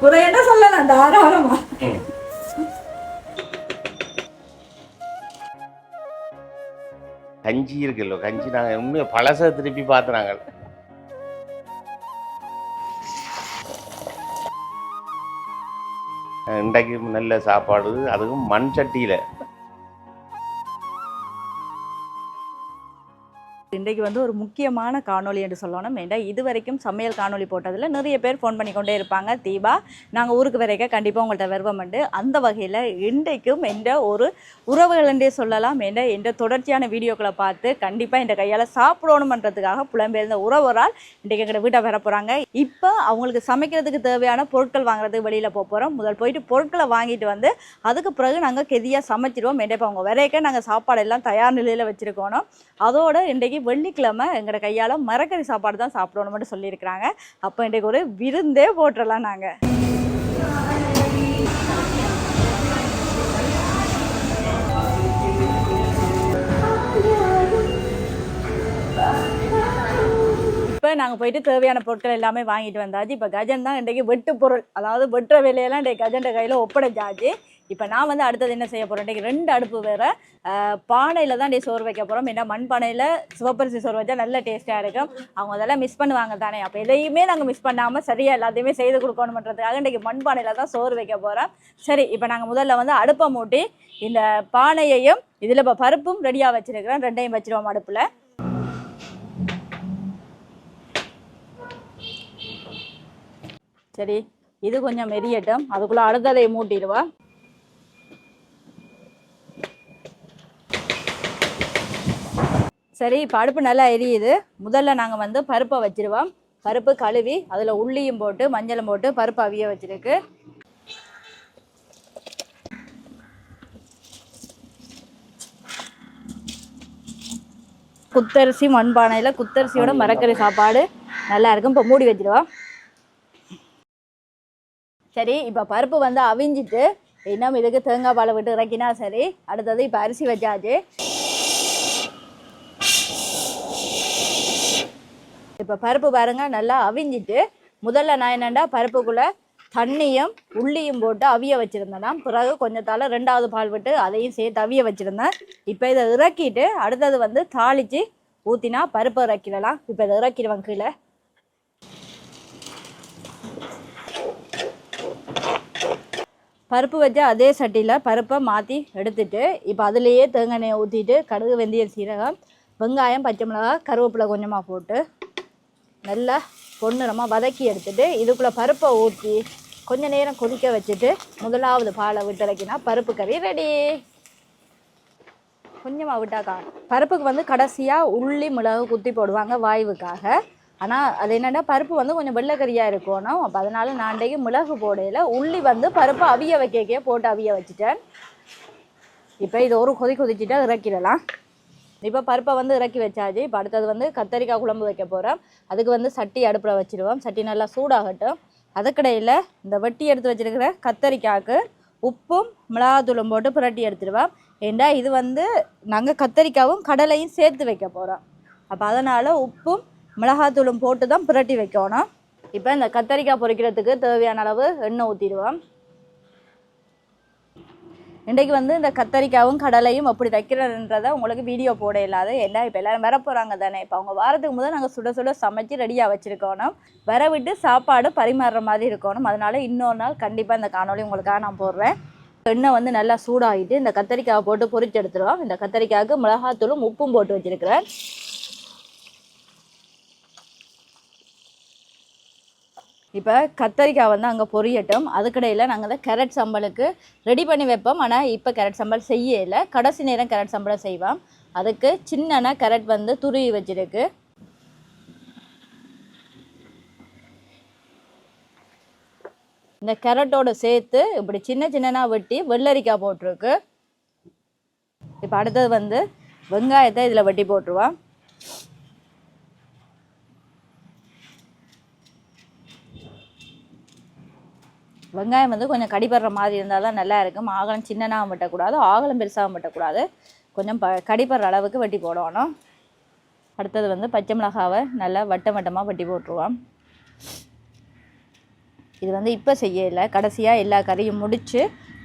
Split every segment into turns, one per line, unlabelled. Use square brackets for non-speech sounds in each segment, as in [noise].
குறையன்னா சொல்லலாம்? தாராளமா.
கஞ்சி இருக்குல்ல கஞ்சி நாங்கள் உண்மையை பழச திருப்பி பார்த்துனாங்க இன்றைக்கு நல்ல சாப்பாடு அதுவும் மண் சட்டியில்
இன்றைக்கு வந்து ஒரு முக்கியமான காணொளி என்று சொல்லணும். ஏன்னா இது வரைக்கும் சமையல் காணொளி போட்டதில் நிறைய பேர் ஃபோன் பண்ணி கொண்டே இருப்பாங்க. தீபா நாங்கள் ஊருக்கு வரைக்க கண்டிப்பாக உங்கள்கிட்ட வருவோம் உண்டு அந்த வகையில் இன்றைக்கும் என்ற ஒரு உறவுகள் சொல்லலாம். என்ற என்ற தொடர்ச்சியான வீடியோக்களை பார்த்து கண்டிப்பாக இந்த கையால் சாப்பிடணுமன்றதுக்காக புலம்பெயர்ந்த உறவரால் இன்றைக்கு எங்கள் வீட்டை வர போகிறாங்க இப்போ அவங்களுக்கு சமைக்கிறதுக்கு தேவையான பொருட்கள் வாங்குறதுக்கு வெளியில் போக போகிறோம் முதல் போயிட்டு பொருட்களை வாங்கிட்டு வந்து அதுக்கு பிறகு நாங்கள் கெதியாக சமைச்சிடுவோம் இப்போ அவங்க வரைக்கும் நாங்கள் சாப்பாடு எல்லாம் தயார் நிலையில் வச்சுருக்கோம் அதோட இன்றைக்கு வெள்ளிக்கிழமை எங்களோட கையால் மரக்கறி சாப்பாடு தான் சாப்பிடணும் மட்டும் சொல்லியிருக்கிறாங்க. அப்போ இன்றைக்கு ஒரு விருந்தே போட்டுடலாம் நாங்கள் இப்போ நாங்கள் போயிட்டு தேவையான பொருட்கள் எல்லாமே வாங்கிட்டு வந்தாச்சு. இப்போ கஜன் தான் இன்றைக்கு வெட்டு பொருள். அதாவது வெட்டுற வேலையெல்லாம் இன்றைக்கு கஜன்ட கையில் ஒப்படைச்சாச்சு. இப்போ நான் வந்து அடுத்தது என்ன செய்ய போகிறேன் ரெண்டு அடுப்பு வேறு. பானையில் தான் டே சோறு வைக்க போகிறோம் ஏன்னா மண்பானையில் சிவப்பரிசி சோறு வச்சா நல்ல டேஸ்ட்டாக இருக்கும். அவங்க அதெல்லாம் மிஸ் பண்ணுவாங்க தானே. அப்போ எதையுமே நாங்கள் மிஸ் பண்ணாமல் சரியாக எல்லாத்தையுமே செய்து கொடுக்கணுன்றதுக்காக இன்றைக்கி மண்பானையில் தான் சோறு வைக்க போகிறோம் சரி இப்போ நாங்கள் முதல்ல வந்து அடுப்பை மூட்டி இந்த பானையையும் இதில் இப்போ பருப்பும் ரெடியாக வச்சுருக்கிறேன். ரெண்டையும் வச்சுருவோம் அடுப்பில். சரி இது கொஞ்சம் மெரியட்டும். அதுக்குள்ளே அடுத்ததை மூட்டிடுவா சரி இப்போ அடுப்பு நல்லா எரியுது. முதல்ல நாங்கள் வந்து பருப்பை வச்சிருவோம். பருப்பு கழுவி அதில் உள்ளியும் போட்டு மஞ்சளும் போட்டு பருப்பு அவிய வச்சிருக்கு. குத்தரிசி மண்பானையில் குத்தரிசியோட மரக்கறி சாப்பாடு நல்லா இருக்கும் இப்போ மூடி வச்சிருவோம். சரி இப்போ பருப்பு வந்து அவிஞ்சிட்டு இன்னும் இதுக்கு தேங்காய் பாலை விட்டு இறக்கினா சரி அடுத்தது இப்போ அரிசி வச்சாச்சு. இப்போ பருப்பு பாருங்க நல்லா அவிஞ்சிட்டு முதல்ல நான் என்னண்டா பருப்புக்குள்ளே தண்ணியும் உள்ளியும் போட்டு அவிய வச்சுருந்தேன்னா பிறகு கொஞ்சத்தால் ரெண்டாவது பால் விட்டு அதையும் சேர்த்து அவிய வச்சுருந்தேன். இப்போ இதை இறக்கிட்டு அடுத்தது வந்து தாளித்து ஊற்றினா பருப்பு இறக்கிடலாம். இப்போ இதை இறக்கிடுவேன் கீழே. பருப்பு வச்ச அதே சட்டியில் பருப்பை மாற்றி எடுத்துட்டு இப்போ அதுலேயே தேங்காய் ஊற்றிட்டு கடுகு வெந்தயம் சீரகம் வெங்காயம் பச்சை மிளகாய் கருவேப்பிலை கொஞ்சமாக போட்டு நல்லா பொன்னிறமாக வதக்கி எடுத்துட்டு இதுக்குள்ளே பருப்பை ஊற்றி கொஞ்ச நேரம் கொதிக்க வச்சுட்டு முதலாவது பாலை விட்டு பருப்பு கறி ரெடி கொஞ்சமாக விட்டாக்கா பருப்புக்கு வந்து கடைசியாக உள்ளி மிளகு குத்தி போடுவாங்க வாய்வுக்காக. ஆனால் அது என்னென்னா பருப்பு வந்து கொஞ்சம் வெள்ளைக்கறியாக இருக்கணும். அப்போ அதனால் நான் அன்றைக்கு மிளகு போடையில் உள்ளி வந்து பருப்பு அவிய வைக்கக்கே போட்டு அவிய வச்சுட்டேன். இப்போ இது ஒரு கொதி கொதிச்சுட்டு இறக்கிடலாம். இப்போ பருப்பை வந்து இறக்கி வச்சாச்சு. இப்போ அடுத்தது வந்து கத்தரிக்காய் குழம்பு வைக்க போகிறோம் அதுக்கு வந்து சட்டி அடுப்பில் வச்சுருவோம். சட்டி நல்லா சூடாகட்டும். அதுக்கடையில் இந்த வெட்டி எடுத்து வச்சிருக்கிற கத்தரிக்காய்க்கு உப்பும் மிளகாத்தூளும் போட்டு புரட்டி எடுத்துடுவோம். ஏண்டா இது வந்து நாங்கள் கத்தரிக்காவும் கடலையும் சேர்த்து வைக்க போகிறோம் அப்போ அதனால் உப்பும் மிளகாத்தூளும் போட்டு தான் புரட்டி வைக்கணும். இப்போ இந்த கத்தரிக்காய் பொரிக்கிறதுக்கு தேவையான அளவு எண்ணெய் ஊற்றிடுவோம் இன்றைக்கு வந்து இந்த கத்தரிக்காவும் கடலையும் அப்படி தைக்கிறதுன்றதை உங்களுக்கு வீடியோ போட இல்லாத என்ன? இப்போ எல்லாரும் வர போகிறாங்க தானே. இப்போ அவங்க வாரத்துக்கு முதல் நாங்கள் சுட சுட சமைச்சு ரெடியாக வச்சுருக்கோணும். வர விட்டு சாப்பாடு பரிமாறுற மாதிரி இருக்கணும். அதனால் இன்னொரு நாள் கண்டிப்பாக இந்த காணொளி உங்களுக்காக நான் போடுறேன். எண்ணெய் வந்து நல்லா சூடாகிட்டு இந்த கத்தரிக்காவை போட்டு பொறிச்சு எடுத்துருவோம். இந்த கத்தரிக்காய்க்கு மிளகாத்தூளும் உப்பும் போட்டு வச்சுருக்கிறேன். இப்போ கத்தரிக்காய் வந்து அங்கே பொரியட்டும். அதுக்கடையில் நாங்கள் தான் கேரட் சம்பளுக்கு ரெடி பண்ணி வைப்போம். ஆனால் இப்போ கேரட் சம்பல் செய்யலை. கடைசி நேரம் கேரட் சம்பளை செய்வோம். அதுக்கு சின்னனா கேரட் வந்து துருவி வச்சிருக்கு. இந்த கேரட்டோட சேர்த்து இப்படி சின்ன சின்னனா வெட்டி வெள்ளரிக்காய் போட்டிருக்கு. இப்போ அடுத்தது வந்து வெங்காயத்தை இதில் வெட்டி போட்டுருவான் வெங்காயம் வந்து கொஞ்சம் கடிபடுற மாதிரி இருந்தால் தான் நல்லா இருக்கும். ஆகலம் சின்னனாகவும் வெட்டக்கூடாது ஆகலம் பெருசாகவும் வெட்டக்கூடாது. கொஞ்சம் ப கடிபடுற அளவுக்கு வெட்டி போடணும். அடுத்தது வந்து பச்சை மிளகாவை நல்லா வட்டம் வட்டமாக வெட்டி போட்டுருவோம். இது வந்து இப்போ செய்யலை. கடைசியாக எல்லா கறியும் முடித்து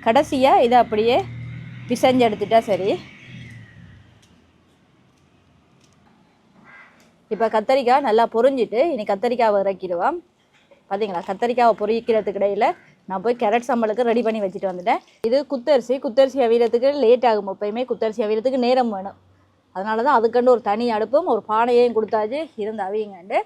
கடைசியாக இதை அப்படியே பிசைஞ்சு எடுத்துட்டா சரி. இப்போ கத்தரிக்காய் நல்லா பொரிஞ்சிட்டு இனி கத்தரிக்காவை இறக்கிடுவோம். பார்த்தீங்களா கத்தரிக்காவை பொரிக்கிறதுக்கு இடையில நான் போய் கேரட் சம்பளுக்கு ரெடி பண்ணி வச்சுட்டு வந்துட்டேன். இது குத்தரிசி குத்தரிசி அவியறதுக்கு லேட் ஆகும் எப்பயுமே குத்தரிசி அவியறதுக்கு நேரம் வேணும். அதனால தான் அதுக்கண்டு ஒரு தனி அடுப்பும் ஒரு பானையையும் கொடுத்தாச்சு. இருந்து அவியுங்கண்டு.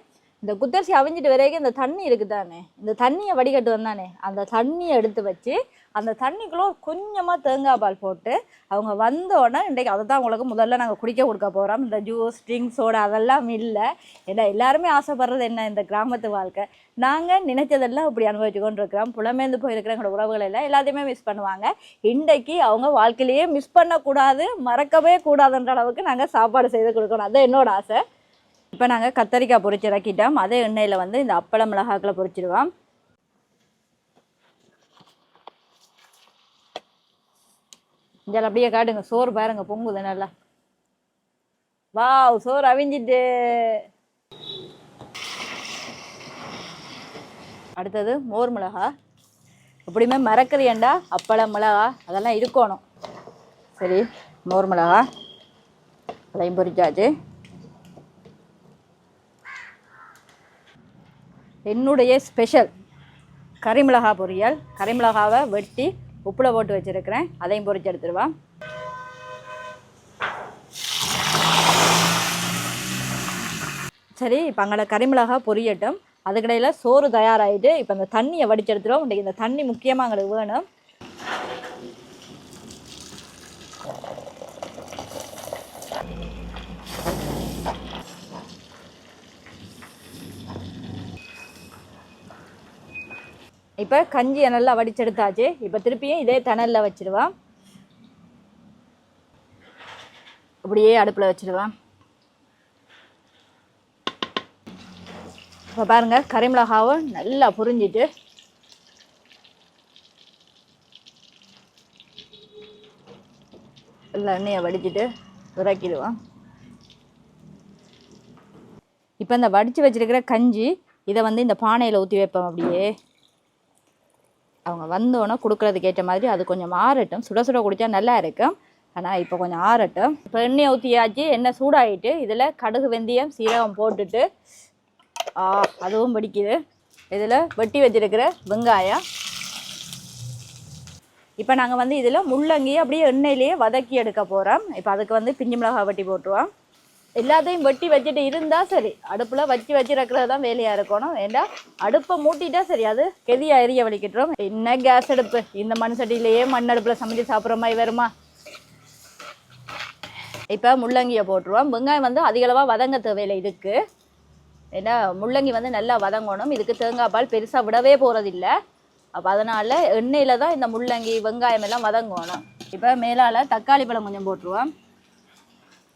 இந்த குத்தரிசி அவிஞ்சிட்டு வரைக்கும் இந்த தண்ணி இருக்குதானே? இந்த தண்ணியை வடிகட்டு வந்தானே அந்த தண்ணியை எடுத்து வச்சு அந்த தண்ணிக்குள்ளே கொஞ்சமாக தேங்காய் பால் போட்டு அவங்க வந்த உடனே இன்றைக்கு அதை தான் உங்களுக்கு முதல்ல நாங்கள் குடிக்க கொடுக்க போகிறோம் இந்த ஜூஸ் ட்ரிங்க் சோடா அதெல்லாம் இல்லை. ஏன்னா எல்லாருமே ஆசைப்படுறது என்ன? இந்த கிராமத்து வாழ்க்கை. நாங்கள் நினைச்சதெல்லாம் இப்படி அனுபவிச்சு கொண்டு இருக்கிறோம் புலமேந்து போயிருக்கிற எங்களோட உறவுகள் எல்லாம் எல்லாத்தையுமே மிஸ் பண்ணுவாங்க. இன்றைக்கு அவங்க வாழ்க்கையிலேயே மிஸ் பண்ணக்கூடாது மறக்கவே கூடாதுன்ற அளவுக்கு நாங்கள் சாப்பாடு செய்து கொடுக்கணும். அது என்னோட ஆசை. இப்போ நாங்கள் கத்தரிக்காய் பொரிச்சு இறக்கிட்டோம். அதே எண்ணெயில் வந்து இந்த அப்பளம் மிளகாக்களை பொரிச்சிடுவோம் இதில் அப்படியே காட்டுங்க. சோறு பாருங்க பொங்குது நல்லா. வாவ் சோறு அவிஞ்சிட்டு. அடுத்தது மோர் மிளகா. எப்படியுமே மறக்கறியண்டா அப்பளம் மிளகா அதெல்லாம் இருக்கணும். சரி மோர் மிளகா. அதையும் பொறிச்சாச்சு. என்னுடைய ஸ்பெஷல் கறிமிளகா பொரியல். கறிமிளகாவை வெட்டி உப்பில் போட்டு வச்சுருக்கிறேன். அதையும் பொறிச்சு எடுத்துருவா சரி இப்போ அங்கே கறிமிளகா பொரியட்டும். அதுக்கிடையில் சோறு தயாராகிட்டு இப்போ அந்த தண்ணியை வடிச்செடுத்துருவோம் இன்றைக்கி இந்த தண்ணி முக்கியமாக எங்களுக்கு வேணும். இப்போ கஞ்சியை நல்லா வடிச்செடுத்தாச்சு. இப்போ திருப்பியும் இதே தணலில் வச்சிடுவான் அப்படியே அடுப்பில் வச்சிடுவான் இப்போ பாருங்கள் கறிமிளகாவும் நல்லா புரிஞ்சிட்டு. எல்லா எண்ணெயை வடிச்சிட்டு இறக்கிடுவான் இப்போ இந்த வடித்து வச்சிருக்கிற கஞ்சி இதை வந்து இந்த பானையில் ஊற்றி வைப்போம் அப்படியே. அவங்க வந்தோன்னே கொடுக்குறதுக்கு ஏற்ற மாதிரி அது கொஞ்சம் ஆறட்டும். சுட சுட குடித்தா நல்லா இருக்கும். ஆனால் இப்போ கொஞ்சம் ஆறட்டும். இப்போ எண்ணெய் ஊற்றியாச்சு எண்ணெய் சூடாகிட்டு இதில் கடுகு வெந்தயம் சீரகம் போட்டுட்டு ஆ அதுவும் பிடிக்குது இதில் வெட்டி வச்சிருக்கிற வெங்காயம். இப்போ நாங்கள் வந்து இதில் முள்ளங்கி அப்படியே எண்ணெயிலேயே வதக்கி எடுக்க போகிறோம் இப்போ அதுக்கு வந்து பிஞ்சு மிளகாய் வெட்டி போட்டுருவோம். எல்லாத்தையும் வெட்டி வச்சுட்டு இருந்தால் சரி. அடுப்பில் வச்சு வச்சிருக்கிறது தான் வேலையாக இருக்கணும். ஏண்டா? அடுப்பை மூட்டிட்டா சரி. அது கெதியாக எரிய வலிக்கிட்டுரும். என்ன கேஸ் அடுப்பு? இந்த மண் சட்டியிலேயே மண் அடுப்பில் சமைச்சு சாப்பிட்ற மாதிரி வருமா? இப்போ முள்ளங்கியை போட்டுருவோம். வெங்காயம் வந்து அதிகளவாக வதங்க தேவையில்லை இதுக்கு. ஏன்னா முள்ளங்கி வந்து நல்லா வதங்கணும். இதுக்கு தேங்காய் பால் பெருசாக விடவே போகிறதில்ல அப்போ அதனால் எண்ணெயில் தான் இந்த முள்ளங்கி வெங்காயம் எல்லாம் வதங்கணும். இப்போ மேலால் தக்காளி பழம் கொஞ்சம் போட்டுருவோம்.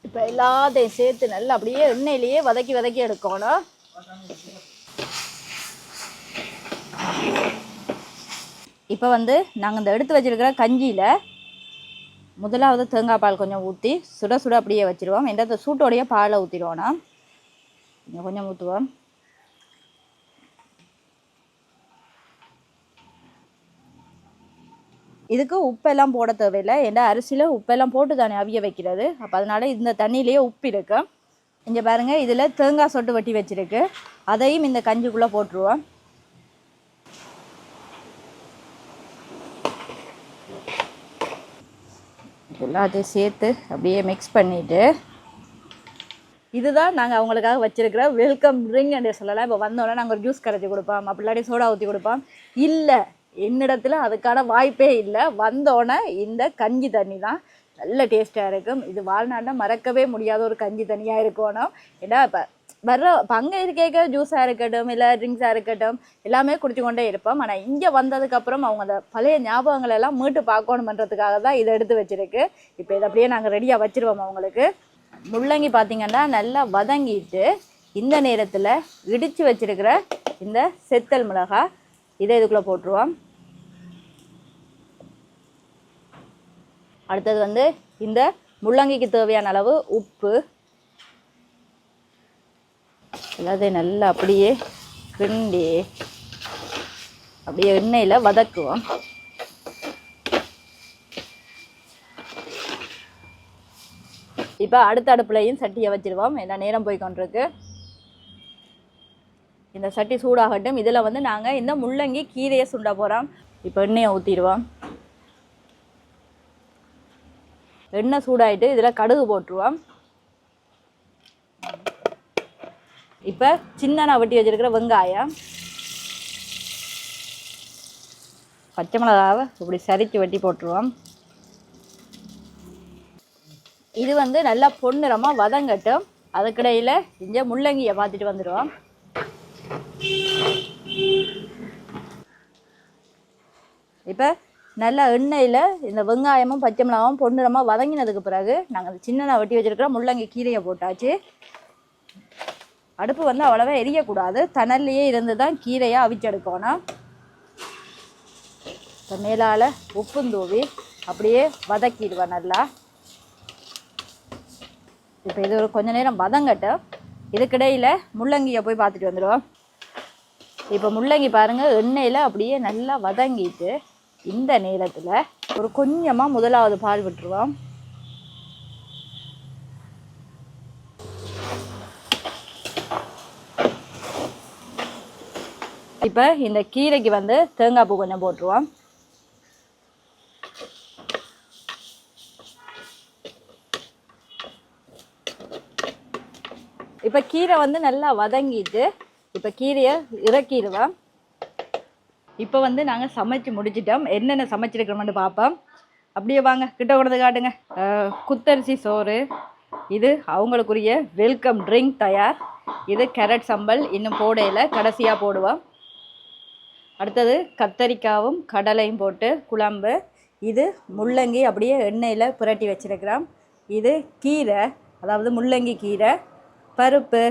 இப்போ எல்லாத்தையும் சேர்த்து நல்லா அப்படியே எண்ணெயிலேயே வதக்கி வதக்கி எடுக்கணும். இப்போ வந்து நாங்கள் இந்த எடுத்து வச்சிருக்கிற கஞ்சியில் முதலாவது தேங்காய் பால் கொஞ்சம் ஊற்றி சுட சுட அப்படியே வச்சுருவோம். எந்த சூட்டோடைய பாலை ஊற்றிடுவோம்னா இங்கே கொஞ்சம் ஊற்றுவோம் இதுக்கு உப்பெல்லாம் போட தேவையில்லை. ஏன்னா அரிசியில் உப்பெல்லாம் போட்டு தானே அவிய வைக்கிறது. அப்போ அதனால இந்த தண்ணியிலேயே உப்பு இருக்கு. இங்கே பாருங்கள் இதில் தேங்காய் சொட்டு வட்டி வச்சுருக்கு. அதையும் இந்த கஞ்சிக்குள்ளே போட்டுருவோம். எல்லாத்தையும் சேர்த்து அப்படியே மிக்ஸ் பண்ணிவிட்டு இதுதான் நாங்கள் அவங்களுக்காக வச்சிருக்கிற வெல்கம் ட்ரிங்க் என்று சொல்லலாம். இப்போ வந்தோடனே நாங்கள் ஒரு ஜூஸ் கரைச்சி கொடுப்போம். அப்படி இல்லாட்டி சோடா ஊற்றி கொடுப்போம். இல்லை என்னிடத்துல அதுக்கான வாய்ப்பே இல்லை. வந்தோடனே இந்த கஞ்சி தண்ணி தான் நல்ல டேஸ்ட்டாக இருக்கும். இது வாழ்நாட்டில் மறக்கவே முடியாத ஒரு கஞ்சி தண்ணியாக இருக்கணும். ஏன்னா இப்போ வர்ற இப்போ அங்கே இருக்க ஜூஸாக இருக்கட்டும் இல்லை ட்ரிங்க்ஸாக இருக்கட்டும் எல்லாமே குடிச்சு கொண்டே இருப்போம். ஆனால் இங்கே வந்ததுக்கப்புறம் அவங்க அந்த பழைய ஞாபகங்களை எல்லாம் மீட்டு பார்க்கணுமன்றதுக்காக தான் இதை எடுத்து வச்சுருக்கு. இப்போ இதை அப்படியே நாங்கள் ரெடியாக வச்சுருவோம் அவங்களுக்கு. முள்ளங்கி பார்த்திங்கன்னா நல்லா வதங்கிட்டு இந்த நேரத்தில் இடித்து வச்சிருக்கிற இந்த செத்தல் மிளகாய் இதை இதுக்குள்ளே போட்டுருவோம். அடுத்தது வந்து இந்த முள்ளங்கிக்கு தேவையான அளவு உப்பு. எல்லாத்தையும் நல்லா அப்படியே கிண்டி அப்படியே எண்ணெயில் வதக்குவோம். இப்போ அடுத்த அடுப்புலையும் சட்டியை வச்சிருவோம். என்ன நேரம் போய் கொண்டிருக்கு இந்த சட்டி சூடாகட்டும். இதில் வந்து நாங்கள் இந்த முள்ளங்கி கீரையை சுண்ட போகிறோம் இப்போ எண்ணெயை ஊற்றிடுவோம் எண்ணெய் சூடாயிட்டு இதில் கடுகு போட்டுருவோம். இப்போ சின்ன நான் வெட்டி வச்சுருக்கிற வெங்காயம். பச்சை மிளகாவை இப்படி சரித்து வெட்டி போட்டுருவோம். இது வந்து நல்லா பொன்னிறமாக வதங்கட்டும். அதுக்கிடையில் இங்கே முள்ளங்கியை பார்த்துட்டு வந்துடுவோம். இப்போ நல்லா எண்ணெயில் இந்த வெங்காயமும் பச்சை மிளகாவும் பொன்னிறமாக வதங்கினதுக்கு பிறகு நாங்கள் சின்னதாக வெட்டி வச்சிருக்கிற முள்ளங்கி கீரையை போட்டாச்சு. அடுப்பு வந்து அவ்வளோவா எரியக்கூடாது. தணல்லையே இருந்து தான் கீரையை அவிச்செடுக்கணும். இப்போ மேலால் உப்பும் தூவி அப்படியே வதக்கிடுவேன் நல்லா. இப்போ இது ஒரு கொஞ்ச நேரம் வதங்கட்டும். இதுக்கிடையில் முள்ளங்கியை போய் பார்த்துட்டு வந்துடுவோம். இப்போ முள்ளங்கி பாருங்கள் எண்ணெயில் அப்படியே நல்லா வதங்கிட்டு இந்த நேரத்தில் ஒரு கொஞ்சமாக முதலாவது பால் விட்டுருவோம். இப்போ இந்த கீரைக்கு வந்து தேங்காய் பூ கொஞ்சம் போட்டுருவோம். இப்போ கீரை வந்து நல்லா வதங்கிட்டு இப்போ கீரையை இறக்கிடுவேன் இப்போ வந்து நாங்கள் சமைச்சு முடிச்சிட்டோம். என்னென்ன சமைச்சிருக்கிறோம்னு பார்ப்போம் அப்படியே வாங்க கிட்ட கொண்டது காட்டுங்க. குத்தரிசி சோறு இது அவங்களுக்குரிய வெல்கம் ட்ரிங்க் தயார். இது கேரட் சம்பல் இன்னும் போடையில் கடைசியாக போடுவோம். அடுத்தது கத்தரிக்காவும் கடலையும் போட்டு குழம்பு. இது முள்ளங்கி அப்படியே எண்ணெயில் புரட்டி வச்சிருக்கிறோம். இது கீரை அதாவது முள்ளங்கி கீரை பருப்பு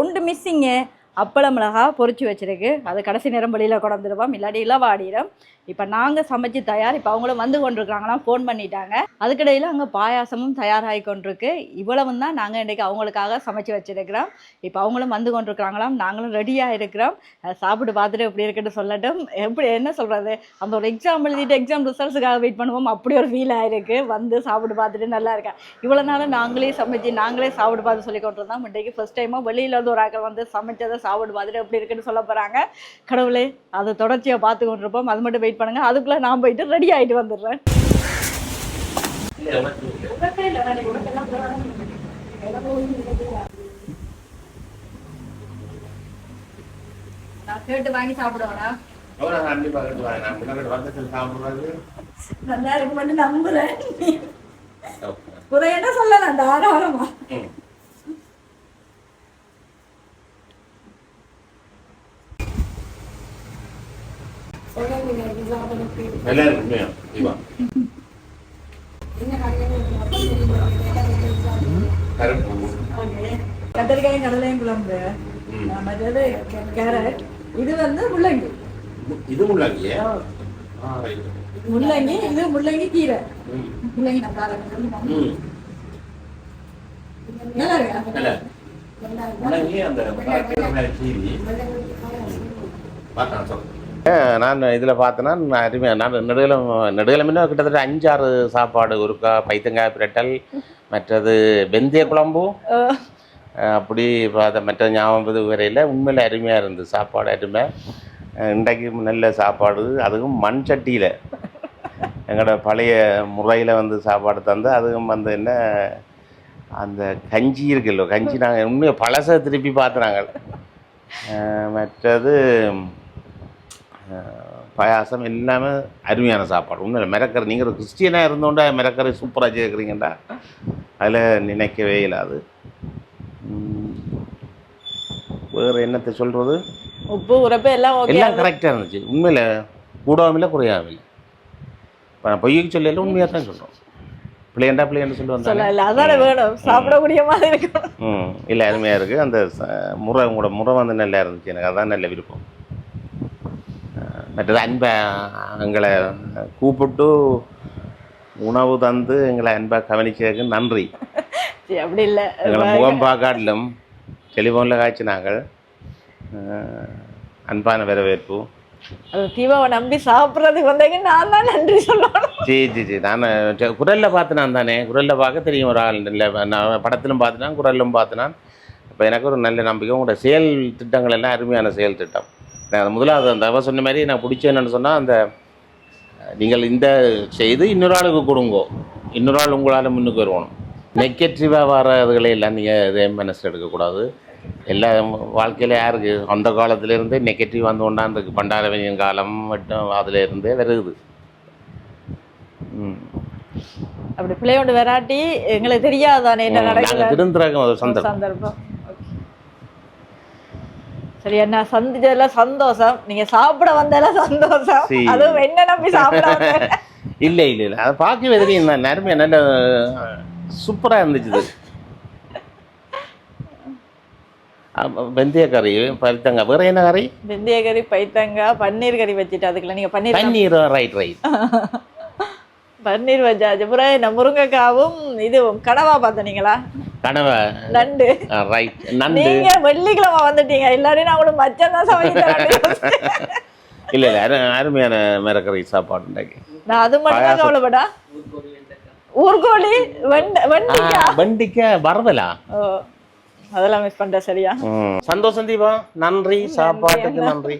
ஒன்று மிஸ்ஸிங்கு அப்பள மிளகா பொறிச்சு வச்சுருக்கு. அது கடைசி நேரம் வெளியில் கொண்டாந்துருவோம். இல்லாட்டி இளவாடிடும் இப்போ நாங்கள் சமைச்சு தயார். இப்போ அவங்களும் வந்து கொண்டிருக்காங்களாம் ஃபோன் பண்ணிட்டாங்க. அதுக்கிடையில் அங்கே பாயாசமும் தயாராகி கொண்டிருக்கு. இவ்வளவு தான் நாங்கள் இன்றைக்கி அவங்களுக்காக சமைச்சு வச்சுருக்கிறோம். இப்போ அவங்களும் வந்து கொண்டிருக்கிறாங்களாம். நாங்களும் ரெடியாக இருக்கிறோம். சாப்பிட்டு பார்த்துட்டு எப்படி இருக்குன்னு சொல்லட்டும். எப்படி என்ன சொல்கிறது அந்த ஒரு எக்ஸாம் எழுதிட்டு எக்ஸாம் ரிசல்ட்ஸுக்காக வெயிட் பண்ணுவோம். அப்படி ஒரு ஃபீல் ஆகிருக்கு வந்து சாப்பிட்டு பார்த்துட்டு நல்லா இருக்கேன் இவ்வளோ நாளும் நாங்களே சமைச்சு நாங்களே சாப்பிட்டு பார்த்து சொல்லி கொண்டிருந்தோம். இன்றைக்கு ஃபஸ்ட் டைமாக வெளியில் இருந்து ஒரு ஆக்கள் வந்து சமைச்சதை சாப்பிட்டு பார்த்துட்டு எப்படி இருக்குன்னு சொல்ல போகிறாங்க கடவுளே அதை தொடர்ச்சியாக பார்த்து கொண்டிருப்போம். அது மட்டும் வெயிட் பண்ணுங்க. அதுக்குள்ளே நான் போயிட்டு ரெடி ஆகிட்டு வந்துடுறேன். நான் கேட்டு வாங்கி சாப்பிடுவேனா? நல்லா இருக்குமென்னு நம்புறேன். குறையஎன்ன சொல்லலாம் தாராளமா
நல்லா இருக்குமே இவா
கத்திரிக்காயும் கடலையும் குழம்பு. மற்றது கேரட் இது வந்து முள்ளங்கி
இது முள்ளாங்கியே
ஆ. முள்ளங்கி இது முள்ளங்கி கீரை முள்ளங்கி நல்லா இருக்கு
முள்ளங்கி அந்த கீரை பார்த்தேன் சொல்லுங்க நான் இதில் பார்த்தேன்னா நான் அருமையாக நான் நெடுகிலம் நெடுகிழமின்னா கிட்டத்தட்ட அஞ்சாறு சாப்பாடு ஒருக்கா பைத்தங்காய் பிரட்டல் மற்றது வெந்தய குழம்பும் அஹ், அப்படி பார்த்த மற்ற ஞாபகம் வரையில் உண்மையில் அருமையாக இருந்தது. சாப்பாடு அருமை. இன்றைக்கு நல்ல சாப்பாடு. அதுவும் மண் சட்டியில். எங்களோட பழைய முறையில் வந்து சாப்பாடு தந்து அதுவும் வந்து என்ன அந்த கஞ்சி இருக்குல்ல கஞ்சி நாங்கள் உண்மையாக பழசை திருப்பி பார்த்து நாங்கள் அஹ், மற்றது பாயாசம் எல்லாமே அருமையான சாப்பாடு. உண்மையில் மிரக்கரை நீங்கள் கிறிஸ்டியனாக இருந்தோண்டா மிரக்கரை சூப்பராக சேர்க்குறீங்கடா அதில் நினைக்கவே இல்லாது வேறு என்னத்தை சொல்கிறது
உப்பு உரப்பு எல்லாம்
எல்லாம் கரெக்டாக இருந்துச்சு. உண்மையில் கூடவும் இல்லை குறையாவும் இல்லை இப்போ நான் பொய்க்கு சொல்லல உண்மையாக தான் சொல்கிறோம் பிள்ளையண்டா பிள்ளையண்டு சொல்லி வந்தாங்க.
அதானே வேணும். சாப்பிடக்கூடிய மாதிரி இருக்கும்
ம். இல்லை அருமையாக இருக்குது அந்த முறை உங்களோட முறை வந்து நல்லா இருந்துச்சு. எனக்கு அதான் நல்ல விருப்பம். மற்றது அன்பை எங்களை கூப்பிட்டு உணவு தந்து எங்களை அன்பாக கவனிச்சதுக்கு நன்றி. [laughs]
அப்படி இல்லை.
எங்களை முகம் பார்க்காட்டிலும் டெலிஃபோனில் காய்ச்சி நாங்கள் அன்பான வரவேற்பு.
அது தீபாவை நம்பி சாப்பிட்றதுக்கு வந்தீங்க நான் தான் நன்றி சொல்லணும்.
சரி சரி சரி நான் குரலில் பார்த்து நான் தானே. குரலில் பார்க்க தெரியும் ஒரு ஆள். இல்லை நான் படத்திலும் பார்த்துனான் குரலிலும் பார்த்துனான் இப்போ எனக்கு ஒரு நல்ல நம்பிக்கை. உங்களோட செயல் திட்டங்கள் எல்லாம் அருமையான செயல் திட்டம். நான் முதலாவது அந்த அவ சொன்ன மாதிரி நான் பிடிச்ச என்னன்னு சொன்னால் அந்த நீங்கள் இந்த செய்து இன்னொரு ஆளுக்கு கொடுங்கோ. இன்னொரு ஆள் உங்களால் முன்னுக்கு வருவணும் நெகட்டிவாக வர்றதுகளை எல்லாம் நீங்கள் இதே மனசில் எடுக்கக்கூடாது. எல்லா வாழ்க்கையில் யாருக்கு? அந்த காலத்திலேருந்தே நெகட்டிவ் வந்து கொண்டாந்துருக்கு. பண்டாரவனியன் காலம் மட்டும் அதிலேருந்தே வருகுது ம்.
அப்படி பிள்ளை ஒன்று வெராட்டி எங்களுக்கு தெரியாதானே என்ன
ஒரு சந்தர்ப்பம்.
சந்தர்ப்பம் சரி என்ன சந்திச்சதுல சந்தோஷம். நீங்க சாப்பிட வந்ததுல சந்தோஷம். அதுவும் என்ன நம்பி சாப்பிட
இல்லை இல்லை இல்லை. அதை பார்க்கவே தெரியும் தான் நேரமே நல்ல சூப்பராக இருந்துச்சு வெந்தய கறி பருத்தங்க வேற என்ன கறி?
வெந்தய கறி பைத்தங்காய் பன்னீர் கறி வச்சுட்டு அதுக்குள்ள நீங்க பன்னீர்
பன்னீர் ரைட் ரைட் [laughs]
பன்னீர் வச்சாச்சு அப்புறம் இந்த முருங்கைக்காவும் இதுவும். கனவா பார்த்தனீங்களா?
கனவை?
நண்டு.
ரைட் நண்டு.
நீங்க வெள்ளிக்கிழமை வந்துட்டீங்க. எல்லாரையும் நான் உங்களுக்கு மச்சம் தான் சமைக்கிறேன்
இல்லை இல்லை. அரு அருமையான மிரக்கறி சாப்பாடு உண்டாக்கி.
நான் அது மட்டும் கவலைப்படா. ஊர்கோழி வெண்ட வெண்டிக்கா?
வண்டிக்க வரவலா
ஓ அதெல்லாம் மிஸ் பண்ணிட்டேன் சரியா.
சந்தோஷம் தீபா. நன்றி. சாப்பாட்டுக்கு நன்றி.